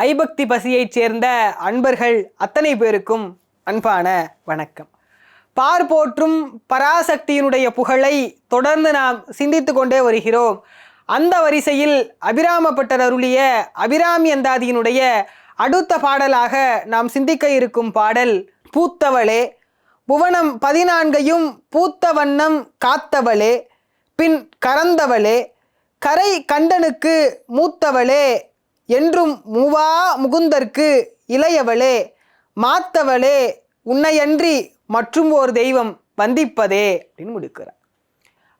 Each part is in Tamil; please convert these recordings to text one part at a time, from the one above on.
ஐபக்தி பசியைச் சேர்ந்த அன்பர்கள் அத்தனை பேருக்கும் அன்பான வணக்கம். பார் போற்றும் பராசக்தியினுடைய புகழை தொடர்ந்து நாம் சிந்தித்து கொண்டே வருகிறோம். அந்த வரிசையில் அபிராமப்பட்டர் அருளிய அபிராமி அந்தாதியினுடைய அடுத்த பாடலாக நாம் சிந்திக்க இருக்கும் பாடல் பூத்தவளே. புவனம் பதினான்கையும் பூத்த வண்ணம் காத்தவளே. பின் கறந்தவளே கரை கண்டனுக்கு மூத்தவளே. என்றும் மூவா முகுந்தற்கு இளையவளே மாத்தவளே உன்னையன்றி மற்றும் ஒரு தெய்வம் வந்திப்பதே அப்படின்னு முடிக்கிறார்.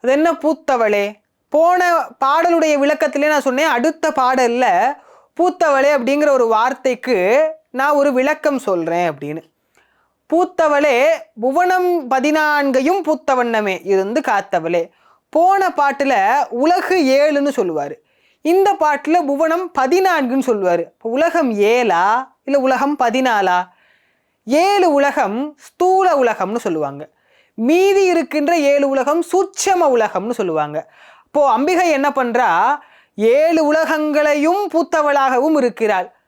அது என்ன பூத்தவளே? போன பாடலுடைய விளக்கத்திலே நான் சொன்னேன் அடுத்த பாடலில் பூத்தவளே அப்படிங்கிற ஒரு வார்த்தைக்கு நான் ஒரு விளக்கம் சொல்கிறேன் அப்படின்னு. பூத்தவளே புவனம் பதினான்கையும் பூத்தவண்ணமே இருந்து காத்தவளே. போன பாட்டில் உலகு ஏழுன்னு சொல்லுவார். இந்த பாட்டில் புவனம் பதினான்குன்னு சொல்லுவார். இப்போ உலகம் ஏழா? இல்லை உலகம் பதினாலா? ஏழு உலகம் ஸ்தூல உலகம்னு சொல்லுவாங்க. மீதி இருக்கின்ற ஏழு உலகம் சூட்சம உலகம்னு சொல்லுவாங்க. இப்போது அம்பிகை என்ன பண்ணுறா ஏழு உலகங்களையும் பூத்தவளாகவும் இருக்கிறாள்.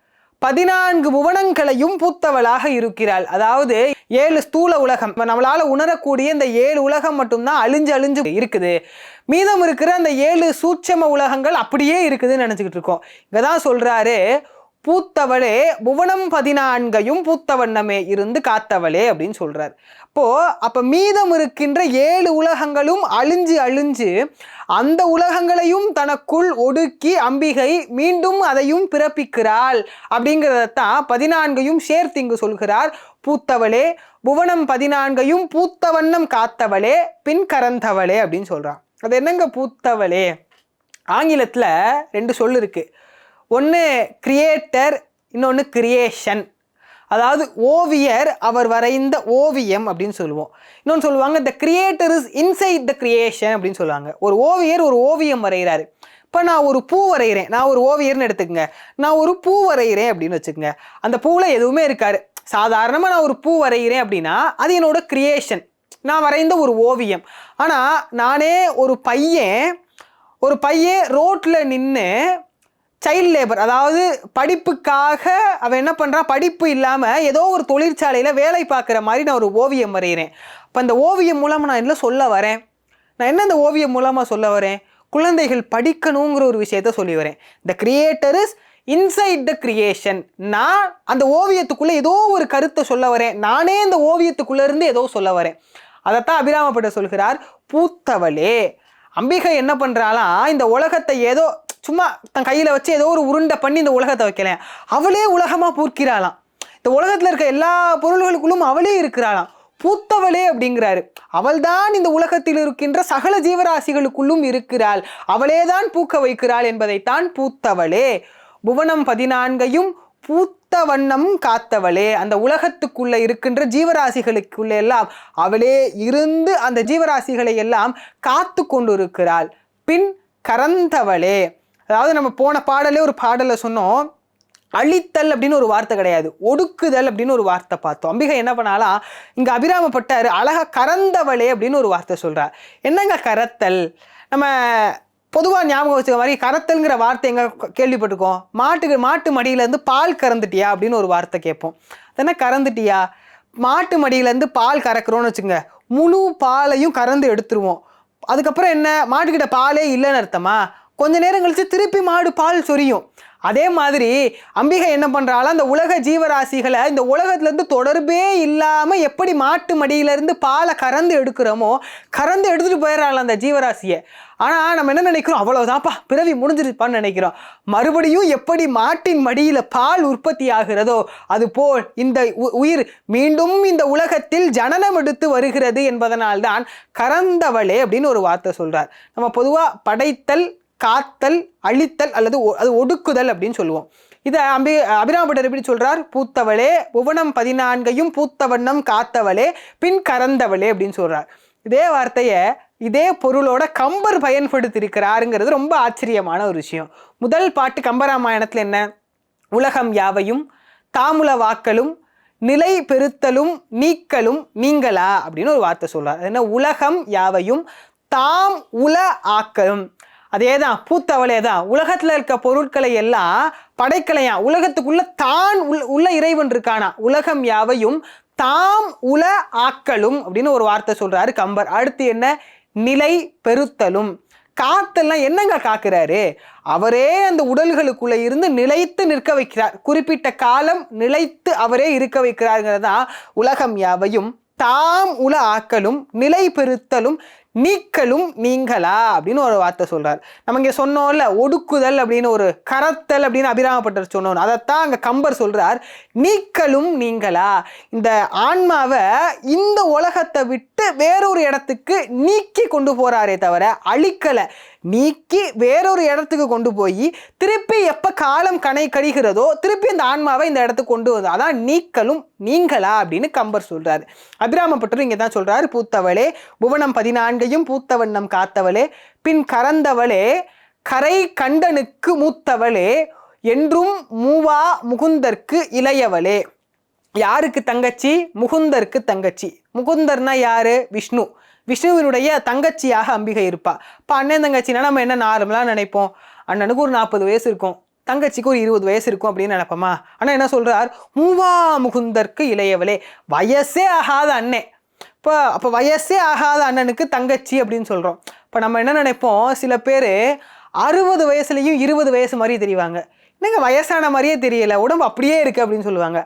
பதினான்கு புவனங்களையும் பூத்தவளாக இருக்கிறாள். அதாவது ஏழு ஸ்தூல உலகம். நம்மளால உணரக்கூடிய இந்த ஏழு உலகம் மட்டும்தான் அழிஞ்சு அழிஞ்சு இருக்குது. மீதம் இருக்கிற அந்த ஏழு சூட்சம உலகங்கள் அப்படியே இருக்குதுன்னு நினச்சிக்கிட்டு இருக்கோம். இங்கதான் சொல்கிறாரு பூத்தவளே புவனம் பதினான்கையும் பூத்தவண்ணமே இருந்து காத்தவளே அப்படின்னு சொல்றார். அப்போ அப்ப மீதம் இருக்கின்ற ஏழு உலகங்களும் அழிஞ்சு அழிஞ்சு அந்த உலகங்களையும் தனக்குள் ஒடுக்கி அம்பிகை மீண்டும் அதையும் பிறப்பிக்கிறாள் அப்படிங்கிறதத்தான் பதினான்கையும் சேர்த்து இங்கு சொல்கிறார். பூத்தவளே புவனம் பதினான்கையும் பூத்தவண்ணம் காத்தவளே பின் கறந்தவளே அப்படின்னு சொல்றான். அது என்னங்க பூத்தவளே? ஆங்கிலத்துல ரெண்டு சொல் இருக்கு. ஒன்று கிரியேட்டர் இன்னொன்று கிரியேஷன் அதாவது ஓவியர் அவர் வரைந்த ஓவியம் அப்படின்னு சொல்லுவோம். இன்னொன்று சொல்லுவாங்க the creator is inside the creation அப்படின்னு சொல்லுவாங்க. ஒரு ஓவியர் ஒரு ஓவியம் வரைகிறாரு. இப்போ நான் ஒரு பூ வரைகிறேன். நான் ஒரு ஓவியர்னு எடுத்துக்கங்க. நான் ஒரு பூ வரைகிறேன் அப்படின்னு வச்சுக்கோங்க. அந்த பூவில் எதுவுமே இருக்காரு சாதாரணமாக நான் ஒரு பூ வரைகிறேன் அப்படின்னா அது என்னோட கிரியேஷன் நான் வரைந்த ஒரு ஓவியம். ஆனால் நானே ஒரு பையன் ஒரு பையன் ரோட்டில் நின்று சைல்ட் லேபர் அதாவது படிப்புக்காக அவன் என்ன பண்ணுறான் படிப்பு இல்லாமல் ஏதோ ஒரு தொழிற்சாலையில் வேலை பார்க்குற மாதிரி நான் ஒரு ஓவியம் வரைகிறேன் அப்போ அந்த ஓவியம் மூலமாக நான் என்ன சொல்ல வரேன்? நான் என்ன அந்த ஓவியம் மூலமாக சொல்ல வரேன்? குழந்தைகள் படிக்கணுங்கிற ஒரு விஷயத்த சொல்லி வரேன். The creator is inside the creation நான் அந்த ஓவியத்துக்குள்ளே ஏதோ ஒரு கருத்தை சொல்ல வரேன். நானே அந்த ஓவியத்துக்குள்ளேருந்து ஏதோ சொல்ல வரேன். அதைத்தான் அபிராமப்பட்ட சொல்கிறார் பூத்தவளே அம்பிகை என்ன பண்ணுறாளா இந்த உலகத்தை ஏதோ சும்மா தன் கையில் வச்சு ஏதோ ஒரு உருண்டை பண்ணி இந்த உலகத்தை வைக்கல. அவளே உலகமாக பூர்க்கிறாளாம். இந்த உலகத்தில் இருக்க எல்லா பொருள்களுக்குள்ளும் அவளே இருக்கிறாளாம். பூத்தவளே அப்படிங்கிறாரு. அவள்தான் இந்த உலகத்தில் இருக்கின்ற சகல ஜீவராசிகளுக்குள்ளும் இருக்கிறாள். அவளே தான் பூக்க வைக்கிறாள் என்பதைத்தான் பூத்தவளே. புவனம் பதினான்கையும் பூத்த வண்ணம் காத்தவளே. அந்த உலகத்துக்குள்ளே இருக்கின்ற ஜீவராசிகளுக்குள்ள எல்லாம் அவளே இருந்து அந்த ஜீவராசிகளை எல்லாம் காத்து கொண்டிருக்கிறாள். பின் கறந்தவளே. அதாவது நம்ம போன பாடலே ஒரு பாடலை சொன்னோம். அழித்தல் அப்படின்னு ஒரு வார்த்தை கிடையாது. ஒடுக்குதல் அப்படின்னு ஒரு வார்த்தை பார்த்தோம். அம்பிகை என்ன பண்ணாலாம் இங்கே அபிராமப்பட்டார். அழகா கறந்தவளே அப்படின்னு ஒரு வார்த்தை சொல்கிறார் என்னங்க கரத்தல்? நம்ம பொதுவாக ஞாபகம் வச்சுக்க மாதிரி கரத்தல்ங்கிற வார்த்தை எங்க கேள்விப்பட்டிருக்கோம். மாட்டுக்கு மாட்டு மடியிலேருந்து பால் கறந்துட்டியா அப்படின்னு ஒரு வார்த்தை கேட்போம். தானே கறந்துட்டியா? மாட்டு மடியிலேருந்து பால் கறக்குறோன்னு வச்சுங்க முழு பாலையும் கறந்து எடுத்துருவோம். அதுக்கப்புறம் என்ன? மாட்டுக்கிட்ட பாலே இல்லைன்னு அர்த்தமா? கொஞ்ச நேரம் கழிச்சு திருப்பி மாடு பால் சொரியும். அதே மாதிரி அம்பிகை என்ன பண்றாளா? அந்த உலக ஜீவராசிகளை இந்த உலகத்துலேருந்து தொடர்பே இல்லாமல் எப்படி மாட்டு மடியிலேருந்து பாலை கறந்து எடுக்கிறோமோ கறந்து எடுத்துகிட்டு போயிடறாள் அந்த ஜீவராசியை. ஆனால் நம்ம என்ன நினைக்கிறோம்? அவ்வளோதான்ப்பா பிறவி முடிஞ்சிருப்பான்னு நினைக்கிறோம். மறுபடியும் எப்படி மாட்டின் மடியில் பால் உற்பத்தி ஆகிறதோ அது போல் இந்த உ- உயிர் மீண்டும் இந்த உலகத்தில் ஜனனம் எடுத்து வருகிறது என்பதனால்தான் கறந்தவளே அப்படின்னு ஒரு வார்த்தை சொல்கிறார் நம்ம பொதுவாக படைத்தல் காத்தல் அழித்தல் அல்லது அது ஒடுக்குதல் அப்படின்னு சொல்லுவோம். இதை அம்பி அபிராமபட்டர் எப்படி சொல்கிறார் பூத்தவளே புவனம் பதினான்கையும் பூத்த வண்ணம் காத்தவளே பின் கறந்தவளே அப்படின்னு சொல்கிறார் இதே வார்த்தையை இதே பொருளோட கம்பர் பயன்படுத்தியிருக்கிறாருங்கிறது ரொம்ப ஆச்சரியமான ஒரு விஷயம். முதல் பாட்டு கம்பராமாயணத்தில் என்ன? உலகம் யாவையும் தாமுல வாக்களும் நிலை பெருத்தலும் நீக்கலும் நீங்களா அப்படின்னு ஒரு வார்த்தை சொல்கிறார் என்ன? உலகம் யாவையும் தாம் உல ஆக்கலும். அதே தான் பூத்தவளே தான் உலகத்தில் இருக்க பொருட்களை எல்லாம் படைக்கலையா உலகத்துக்குள்ள தான் உள் உள்ள இறைவன் இருக்கானா? உலகம் யாவையும் தாம் உல ஆக்களும் அப்படின்னு ஒரு வார்த்தை சொல்றாரு கம்பர். அடுத்து என்ன? நிலை பெருத்தலும். காத்தெல்லாம் என்னங்க காக்குறாரு? அவரே அந்த உடல்களுக்குள்ள இருந்து நிலைத்து நிற்க வைக்கிறார். குறிப்பிட்ட காலம் நிலைத்து அவரே இருக்க வைக்கிறாருங்கிறதான் உலகம் யாவையும் தாம் உல ஆக்கலும் நிலை பெருத்தலும் நீக்கலும் நீங்களா? அப்படின்னு ஒரு வார்த்தை சொல்கிறார் நம்ம இங்கே சொன்னோம்ல ஒடுக்குதல் அப்படின்னு ஒரு கரத்தல் அப்படின்னு அபிராமப்பட்டர் சொன்னோம் அதைத்தான் அங்கே கம்பர் சொல்கிறார் நீக்கலும் நீங்களா? இந்த ஆன்மாவை இந்த உலகத்தை விட்டு வேறொரு இடத்துக்கு நீக்கி கொண்டு போறாரே தவிர அழிக்கலை. நீக்கி வேறொரு இடத்துக்கு கொண்டு போய் திருப்பி எப்போ காலம் கணை கழிகிறதோ திருப்பி இந்த ஆன்மாவை இந்த இடத்துக்கு கொண்டு வந்து அதான் நீக்கலும் நீங்களா அப்படின்னு கம்பர் சொல்றாரு. அபிராமப்பட்டரும் இங்கே தான் சொல்றாரு பூத்தவளே புவனம் பதினான்கையும் பூத்தவண்ணம் காத்தவளே பின் கறந்தவளே கரை கண்டனுக்கு மூத்தவளே என்றும் மூவா முகுந்தற்கு இளையவளே. யாருக்கு தங்கச்சி? முகுந்தருக்கு தங்கச்சி. முகுந்தர்னா யாரு? விஷ்ணு. விஷ்ணுவினுடைய தங்கச்சியாக அம்பிகை இருப்பா. இப்போ அண்ணன் தங்கச்சினா நம்ம என்ன நார்மலாக நினைப்போம்? அண்ணனுக்கு ஒரு நாற்பது வயசு இருக்கும். தங்கச்சிக்கு ஒரு இருபது வயசு இருக்கும் அப்படின்னு நினைப்போமா? ஆனால் என்ன சொல்றார்? மூவா முகுந்தர்க்கு இளையவளே. வயசே ஆகாத அண்ணே இப்போ அப்போ வயசே ஆகாத அண்ணனுக்கு தங்கச்சி அப்படின்னு சொல்கிறோம் இப்போ நம்ம என்ன நினைப்போம்? சில பேர் அறுபது வயசுலேயும் இருபது வயசு மாதிரி தெரிவாங்க. என்னங்க வயசான மாதிரியே தெரியல. உடம்பு அப்படியே இருக்குது அப்படின்னு சொல்லுவாங்க.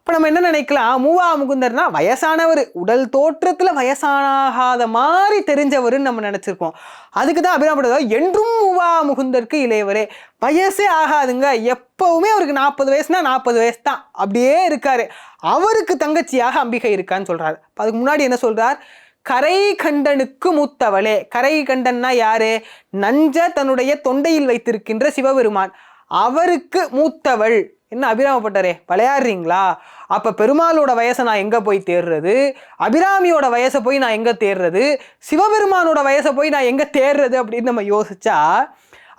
இப்போ நம்ம என்ன நினைக்கலாம்? மூவா முகுந்தர்னா வயசானவர். உடல் தோற்றத்தில் வயசானாகாத மாதிரி தெரிஞ்சவருன்னு நம்ம நினச்சிருக்கோம் அதுக்கு தான் அபிராமப்படுதா என்றும் மூவா முகுந்தருக்கு இளையவரே வயசே ஆகாதுங்க. எப்போவுமே அவருக்கு நாற்பது வயசுனா நாற்பது வயசு தான். அப்படியே இருக்கார். அவருக்கு தங்கச்சியாக அம்பிகை இருக்கான்னு சொல்கிறார் அதுக்கு முன்னாடி என்ன சொல்கிறார் கரை கண்டனுக்கு மூத்தவளே. கரை கண்டன்னா யாரு? நஞ்ச தன்னுடைய தொண்டையில் வைத்திருக்கின்ற சிவபெருமான். அவருக்கு மூத்தவள். என்ன அபிராமப்பட்டரே விளையாடுறீங்களா அப்போ பெருமாளோட வயசை நான் எங்கே போய் தேடுறது அபிராமியோட வயசை போய் நான் எங்கே தேடுறது சிவபெருமானோட வயசை போய் நான் எங்கே தேடுறது அப்படின்னு நம்ம யோசிச்சா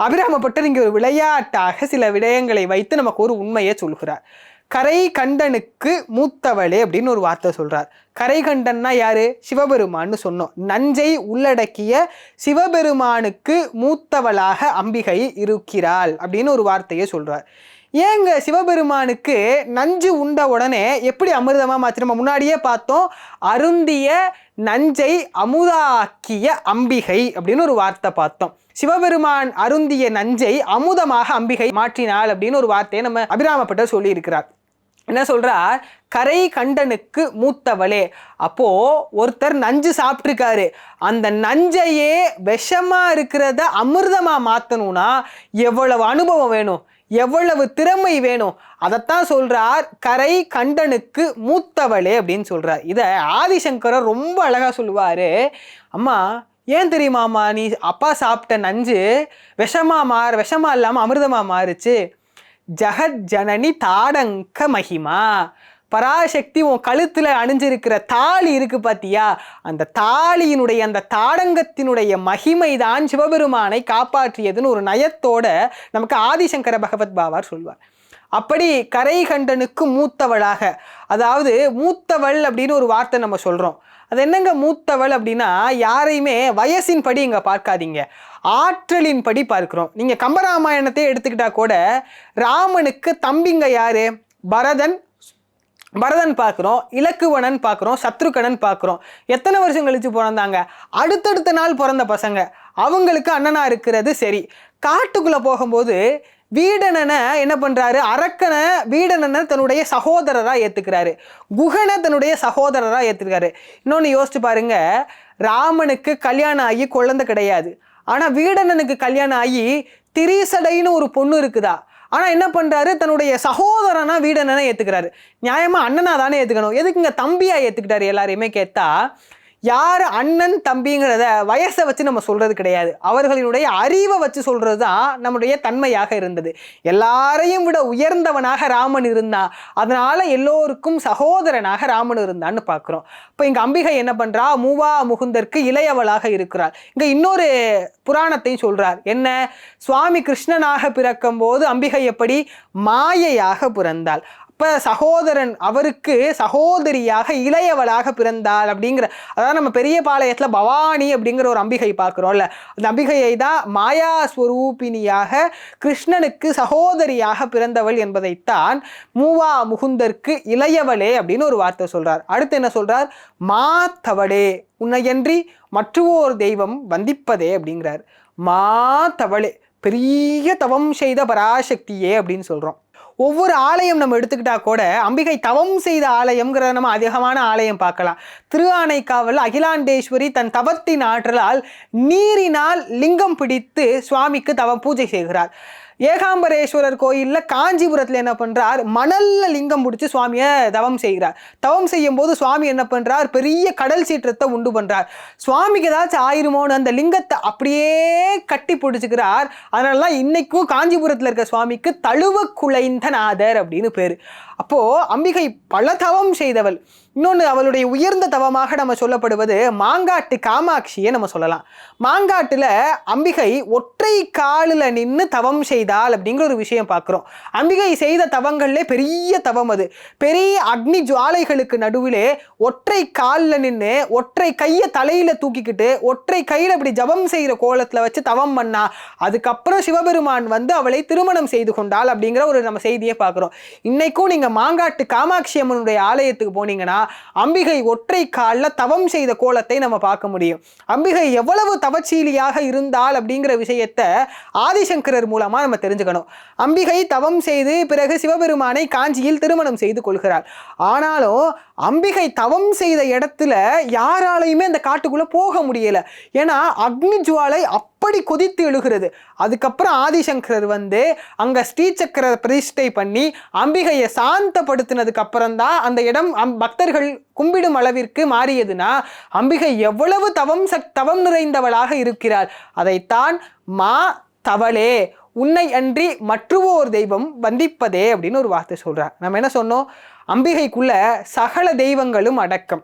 அபிராமப்பட்டர் இங்கே ஒரு விளையாட்டாக சில விடயங்களை வைத்து நமக்கு ஒரு உண்மையை சொல்கிறார். கரை கண்டனுக்கு மூத்தவளே அப்படின்னு ஒரு வார்த்தை சொல்கிறார் கரை கண்டன்னா யாரு? சிவபெருமான்னு சொன்னோம். நஞ்சை உள்ளடக்கிய சிவபெருமானுக்கு மூத்தவளாக அம்பிகை இருக்கிறாள் அப்படின்னு ஒரு வார்த்தையை சொல்கிறார் ஏங்க சிவபெருமானுக்கு நஞ்சு உண்ட உடனே எப்படி அமிர்தமா மாற்றி நம்ம முன்னாடியே பார்த்தோம்? அருந்திய நஞ்சை அமுதாக்கிய அம்பிகை அப்படின்னு ஒரு வார்த்தை பார்த்தோம். சிவபெருமான் அருந்திய நஞ்சை அமுதமாக அம்பிகை மாற்றினாள் அப்படின்னு ஒரு வார்த்தையை நம்ம அபிராமப்பட்ட சொல்லியிருக்கிறார். என்ன சொல்றார்? கரை கண்டனுக்கு மூத்தவளே. அப்போ ஒருத்தர் நஞ்சு சாப்பிட்ருக்காரு அந்த நஞ்சையே விஷமா இருக்கிறத அமிர்தமா மாத்தணும்னா எவ்வளவு அனுபவம் வேணும்? எவ்வளவு திறமை வேணும்? அதைத்தான் சொல்றார் கரை கண்டனுக்கு மூத்தவளே அப்படின்னு சொல்றார். இதை ஆதிசங்கரர் ரொம்ப அழகா சொல்லுவாரு. அம்மா ஏன் தெரியுமாம்மா நீ அப்பா சாப்பிட்ட நஞ்சு விஷமா மாறு விஷமா இல்லாமல் அமிர்தமா மாறுச்சு. ஜெகத் ஜனனி தாடங்க மகிமா. பராசக்தி உன் கழுத்தில் அணிஞ்சிருக்கிற தாலி இருக்கு பாத்தியா? அந்த தாலியினுடைய அந்த தாடங்கத்தினுடைய மகிமை தான் சிவபெருமானை காப்பாற்றியதுன்னு ஒரு நயத்தோட நமக்கு ஆதிசங்கர பகவத் பாவார் சொல்வார். அப்படி கரைகண்டனுக்கு மூத்தவளாக அதாவது மூத்தவள் அப்படின்னு ஒரு வார்த்தை நம்ம சொல்கிறோம் அது என்னங்க மூத்தவள் அப்படின்னா யாரையுமே வயசின் படி இங்கே பார்க்காதீங்க. ஆற்றலின் படி நீங்கள் கம்பராமாயணத்தை எடுத்துக்கிட்டா கூட ராமனுக்கு தம்பிங்க யாரு? பரதன் பரதன் பார்க்குறோம் இலக்குவனன் பார்க்குறோம் சத்ருகனன் பார்க்குறோம் எத்தனை வருஷம் கழித்து பிறந்தாங்க? அடுத்தடுத்த நாள் பிறந்த பசங்க. அவங்களுக்கு அண்ணனாக இருக்கிறது சரி. காட்டுக்குள்ளே போகும்போது வீடனனை என்ன பண்ணுறாரு அரக்கனை வீடனனை தன்னுடைய சகோதரராக ஏற்றுக்கிறாரு குகனை தன்னுடைய சகோதரராக ஏற்றுக்கிறாரு இன்னொன்று யோசிச்சு பாருங்க ராமனுக்கு கல்யாணம் ஆகி குழந்தை கிடையாது. ஆனால் வீடனனுக்கு கல்யாணம் ஆகி திரிசடைன்னு ஒரு பொண்ணு இருக்குதா? ஆனால் என்ன பண்ணுறாரு தன்னுடைய சகோதரனா வீடனனை ஏற்றுக்கிறாரு நியாயமாக அண்ணனா தானே ஏற்றுக்கணும் எதுக்குங்க தம்பியாக ஏற்றுக்கிட்டாரு எல்லாரையுமே கேட்டால் யார் அண்ணன் தம்பிங்கிறத வயசை வச்சு நம்ம சொல்கிறது கிடையாது. அவர்களினுடைய அறிவை வச்சு சொல்கிறது தான் நம்முடைய தன்மையாக இருந்தது. எல்லாரையும் விட உயர்ந்தவனாக ராமன் இருந்தான். அதனால் எல்லோருக்கும் சகோதரனாக ராமன் இருந்தான்னு பார்க்குறோம். இப்போ இங்கே அம்பிகை என்ன பண்ணுறா மூவா முகுந்தற்கு இளையவளாக இருக்கிறாள். இங்கே இன்னொரு புராணத்தையும் சொல்கிறார் என்ன? சுவாமி கிருஷ்ணனாக பிறக்கும் போது அம்பிகை எப்படி? மாயையாக பிறந்தாள். அப்ப சகோதரன் அவருக்கு சகோதரியாக இளையவளாக பிறந்தாள் அப்படிங்கிற அதாவது நம்ம பெரிய பாளையத்துல பவானி அப்படிங்கிற ஒரு அம்பிகை பார்க்குறோம்ல. அந்த அம்பிகையை தான் மாயா ஸ்வரூபினியாக கிருஷ்ணனுக்கு சகோதரியாக பிறந்தவள் என்பதைத்தான் மூவா முகுந்தற்கு இளையவளே அப்படின்னு ஒரு வார்த்தை சொல்றார். அடுத்து என்ன சொல்றார்? மாத்தவளே உன்னையன்றி மற்றுவோர் தெய்வம் வந்திப்பதே அப்படிங்கிறார். மாத்தவளே பெரிய தவம் செய்த பராசக்தியே அப்படின்னு சொல்றோம். ஒவ்வொரு ஆலயம் நம்ம எடுத்துக்கிட்டா கூட அம்பிகை தவம் செய்த ஆலயம்ங்கிறத நம்ம அதிகமான ஆலயம் பார்க்கலாம். திருஆனைக்காவல் அகிலாண்டேஸ்வரி தன் தவத்தின் ஆற்றலால் நீரினால் லிங்கம் பிடித்து சுவாமிக்கு தவம் பூஜை செய்கிறார். ஏகாம்பரேஸ்வரர் கோயிலில் காஞ்சிபுரத்தில் என்ன பண்ணுறார் மணலில் லிங்கம் பிடிச்சி சுவாமியை தவம் செய்கிறார். தவம் செய்யும் போது சுவாமி என்ன பண்ணுறார் பெரிய கடல் சீற்றத்தை உண்டு பண்ணுறார் சுவாமிக்கு ஏதாச்சும் ஆயிருமோன்னு அந்த லிங்கத்தை அப்படியே கட்டி பிடிச்சிக்கிறார். அதனால இன்னைக்கும் காஞ்சிபுரத்தில் இருக்க சுவாமிக்கு தழுவ குலைந்த நாதர் அப்படின்னு பேர். அப்போது அம்பிகை பல தவம் செய்தவள். இன்னொன்று அவளுடைய உயர்ந்த தவமாக நம்ம சொல்லப்படுவது மாங்காட்டு காமாட்சியை நம்ம சொல்லலாம். மாங்காட்டில் அம்பிகை ஒற்றை காலில் நின்று தவம் செய்தாள் அப்படிங்கிற ஒரு விஷயம் பார்க்குறோம் அம்பிகை செய்த தவங்கள்லே பெரிய தவம் அது. பெரிய அக்னி ஜுவாலைகளுக்கு நடுவிலே ஒற்றை காலில் நின்று ஒற்றை கையை தலையில் தூக்கிக்கிட்டு ஒற்றை கையில் அப்படி ஜபம் செய்கிற கோலத்தில் வச்சு தவம் பண்ணா அதுக்கப்புறம் சிவபெருமான் வந்து அவளை திருமணம் செய்து கொண்டாள் அப்படிங்கிற ஒரு நம்ம செய்தியை பார்க்குறோம் இன்றைக்கும் நீங்கள் மாங்காட்டு காமாட்சி அம்மனுடைய ஆலயத்துக்கு போனீங்கன்னா அம்பிகை ஒற்றை காலில் தவம் செய்த கோலத்தை நம்ம பார்க்க முடியும். அம்பிகை எவ்வளவு தவச்சீலியாக இருந்தால் அப்படிங்கிற விஷயத்த ஆதிசங்கரர் மூலமாக நம்ம தெரிஞ்சுக்கணும். அம்பிகை தவம் செய்து பிறகு சிவபெருமானை காஞ்சியில் திருமணம் செய்து கொள்கிறார். ஆனாலும் அம்பிகை தவம் செய்த இடத்துல யாராலையுமே அந்த காட்டுக்குள்ளே போக முடியலை. ஏன்னா அக்னி ஜுவாலை அப் அப்படி கொதித்து எழுகிறது. அதுக்கப்புறம் ஆதிசங்கரர் வந்து அங்கே ஸ்ரீசக்கர பிரதிஷ்டை பண்ணி அம்பிகையை சாந்தப்படுத்தினதுக்கு அப்புறம் தான் அந்த இடம் அம் பக்தர்கள் கும்பிடும் அளவிற்கு மாறியதுன்னா அம்பிகை எவ்வளவு தவம் சக் தவம் நிறைந்தவளாக இருக்கிறாள். அதைத்தான் மா தவளே உன்னை அன்றி மற்றுவோர் தெய்வம் வந்திப்பதே அப்படின்னு ஒரு வார்த்தை சொல்றார். நம்ம என்ன சொன்னோம்? அம்பிகைக்குள்ள சகல தெய்வங்களும் அடக்கம்.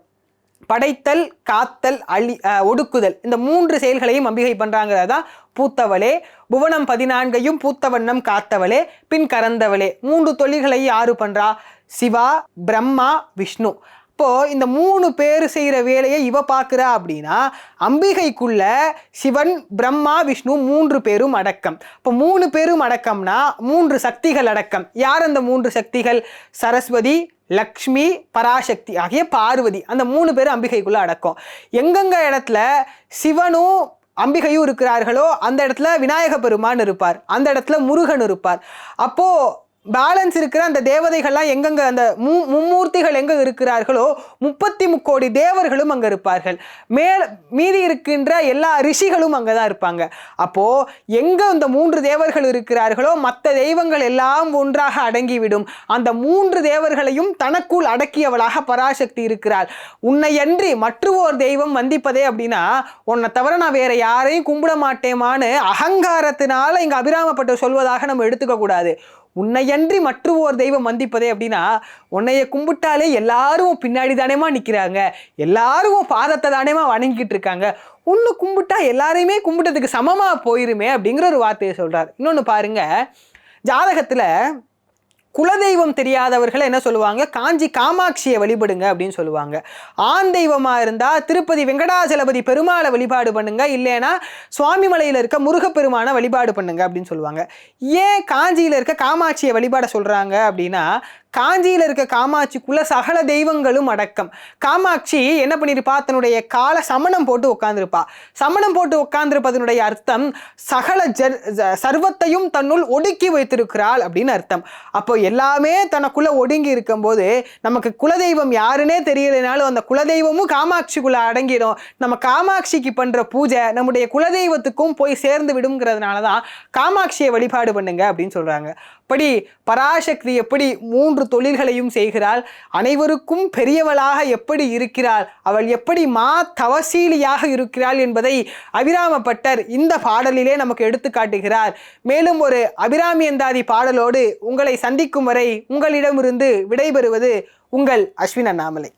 படைத்தல் காத்தல் அழி ஒடுக்குதல். இந்த மூன்று செயல்களையும் அம்பிகை பண்ணுறாங்கிறது தான் பூத்தவளே. புவனம் பதினான்கையும் பூத்தவண்ணம் காத்தவளே. பின் கறந்தவளே. மூன்று தொழில்களை யாரு பண்றா? சிவா பிரம்மா விஷ்ணு. அப்போது இந்த மூணு பேர் செய்கிற வேலையை இவ பார்க்குறா அப்படின்னா அம்பிகைக்குள்ள சிவன் பிரம்மா விஷ்ணு மூன்று பேரும் அடக்கம். இப்போ மூணு பேரும் அடக்கம்னா மூன்று சக்திகள் அடக்கம். யார் அந்த மூன்று சக்திகள்? சரஸ்வதி லக்ஷ்மி பராசக்தி ஆகிய பார்வதி. அந்த மூணு பேரும் அம்பிகைக்குள்ள அடக்கம். எங்கெங்க இடத்துல சிவனும் அம்பிகையும் இருக்கிறார்களோ அந்த இடத்துல விநாயக பெருமான் இருப்பார். அந்த இடத்துல முருகன் இருப்பார். அப்போது பேலன்ஸ் இருக்கிற அந்த தேவதைகள்லாம் எங்கெங்க அந்த மூ மும்மூர்த்திகள் எங்க இருக்கிறார்களோ முப்பத்தி முக்கோடி தேவர்களும் அங்க இருப்பார்கள். மேல் மீதி இருக்கின்ற எல்லா ரிஷிகளும் அங்கே தான் இருப்பாங்க. அப்போ எங்க அந்த மூன்று தேவர்கள் இருக்கிறார்களோ மற்ற தெய்வங்கள் எல்லாம் ஒன்றாக அடங்கிவிடும். அந்த மூன்று தேவர்களையும் தனக்குள் அடக்கியவளாக பராசக்தி இருக்கிறாள். உன்னையன்றி மற்றுவோர் தெய்வம் வந்திப்பதே அப்படின்னா உன்னை தவிர நான் வேற யாரையும் கும்பிட மாட்டேமான்னு அகங்காரத்தினால இங்க அபிராமப்பட்டு சொல்வதாக நம்ம எடுத்துக்க கூடாது. உன்னையன்றி மற்றுவோர் தெய்வம் வந்திப்பதே அப்படின்னா உன்னைய கும்பிட்டாலே எல்லாரும் பின்னாடி தானேமா நிற்கிறாங்க எல்லாரும் பாதத்தை தானேமா வணங்கிட்டு இருக்காங்க. ஒன்று கும்பிட்டா எல்லாரையுமே கும்பிட்டதுக்கு சமமாக போயிருமே அப்படிங்கிற ஒரு வார்த்தையை சொல்கிறார் இன்னொன்று பாருங்கள் ஜாதகத்தில் குலதெய்வம் தெரியாதவர்கள் என்ன சொல்லுவாங்க? காஞ்சி காமாட்சியை வழிபடுங்க அப்படின்னு சொல்லுவாங்க. ஆண் தெய்வமாக இருந்தால் திருப்பதி வெங்கடாச்சலபதி பெருமாளை வழிபாடு பண்ணுங்க. இல்லைன்னா சுவாமிமலையில் இருக்க முருகப்பெருமானை வழிபாடு பண்ணுங்க அப்படின்னு சொல்லுவாங்க. ஏன் காஞ்சியில் இருக்க காமாட்சியை வழிபாட சொல்கிறாங்க அப்படின்னா காஞ்சியில் இருக்க காமாட்சிக்குள்ள சகல தெய்வங்களும் அடக்கம். காமாட்சி என்ன பண்ணிருப்பா? தன்னுடைய கால சமணம் போட்டு உட்காந்துருப்பா சமணம் போட்டு உட்கார்ந்திருப்பதனுடைய அர்த்தம் சகல ஜர் ஜ- சர்வத்தையும் தன்னுள் ஒடுக்கி வைத்திருக்கிறாள் அப்படின்னு அர்த்தம். அப்போ எல்லாமே தனக்குள்ள ஒடுங்கி இருக்கும்போது நமக்கு குலதெய்வம் யாருன்னே தெரியலைனாலும் அந்த குலதெய்வமும் காமாட்சிக்குள்ள அடங்கிடும். நம்ம காமாட்சிக்கு பண்ற பூஜை நம்முடைய குலதெய்வத்துக்கும் போய் சேர்ந்து விடுங்கிறதுனால தான் காமாட்சியை வழிபாடு பண்ணுங்க அப்படின்னு சொல்றாங்க. அப்படி பராசக்தி எப்படி மூன்று தொழில்களையும் செய்கிறாள் அனைவருக்கும் பெரியவளாக எப்படி இருக்கிறாள் அவள் எப்படி மா தவசீலியாக இருக்கிறாள் என்பதை அபிராமப்பட்டர் இந்த பாடலிலே நமக்கு எடுத்து காட்டுகிறார். மேலும் ஒரு அபிராமியந்தாதி பாடலோடு உங்களை சந்திக்கும் வரை உங்களிடமிருந்து விடைபெறுவது உங்கள் அஸ்வின் அண்ணாமலை.